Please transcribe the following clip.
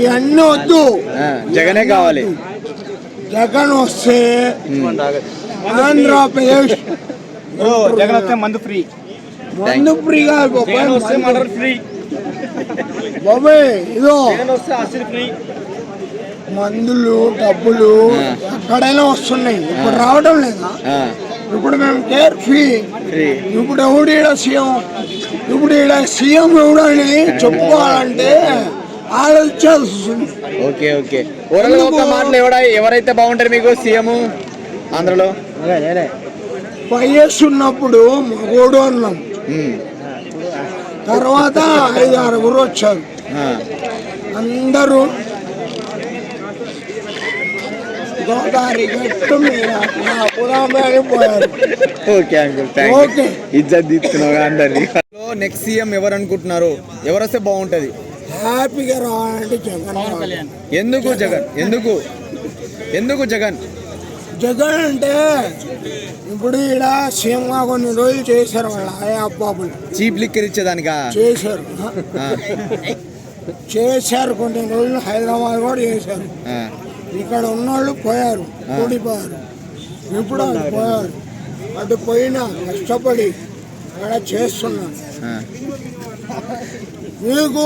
ఇవన్నీ వద్దు. జగనే కావాలి. జగన్ వస్తే ఆంధ్రప్రదేశ్ జగన్ వస్తే మందు ఫ్రీ. మందు వస్తే మర్డర్ ఫ్రీ. బాబాయ్ ఇదో. ఫ్రీ. మందులు డబ్బులు ఎక్కడైనా వస్తున్నాయి. ఇప్పుడు రావడం లేదా. ఆ, ఇప్పుడు మేము కేర్ ఫ్రీ. ఫ్రీ. ఇప్పుడు ఎవడు ఈడ సీఎం? ఇప్పుడు ఈడ సీఎం ఎవడు అని చెప్పుకోవాలంటే ఆలోచించాల్సి వస్తుంది ఓకే ఓకే. ఓవరాల్ ఒక మాటలు ఎవడ? ఎవరైతే బాగుంటారు మీకు సీఎం? ఆంధ్రలో? వైఎస్ ఉన్నప్పుడు మగోడు అన్నాం. తర్వాత ఐదు ఆరుగురు వచ్చారు అందరూ గోదావరి గట్టు మీద నా పురాణానికి పోయారు. Okay uncle. Thank okay. ఇజ్జత్ తీసుకున్నావు అందరినీ. నెక్స్ట్ సీఎం ఎవరు అనుకుంటున్నారు? ఎవరు వస్తే బాగుంటది? హ్యాపీగా రావాలంటే జగన్. ఎందుకు జగన్? ఎందుకు? ఎందుకు జగన్? జగన్ అంటే ఇప్పుడు ఈడ సీఎంగా కొన్ని రోజులు చేశారు వాళ్ళ ఆయా బాబులు. చీప్ లిక్కర్ ఇచ్చేదానికా? చేశారు. చేశారు కొన్ని రోజులు హైదరాబాద్ కూడా చేశారు. ఇక్కడ ఉన్నోళ్ళు పోయారు కూడిపోయారు ఇప్పుడు పోయారు. అటు పోయినా కష్టపడి అక్కడ చేస్తున్నారు. ఆ. మీకు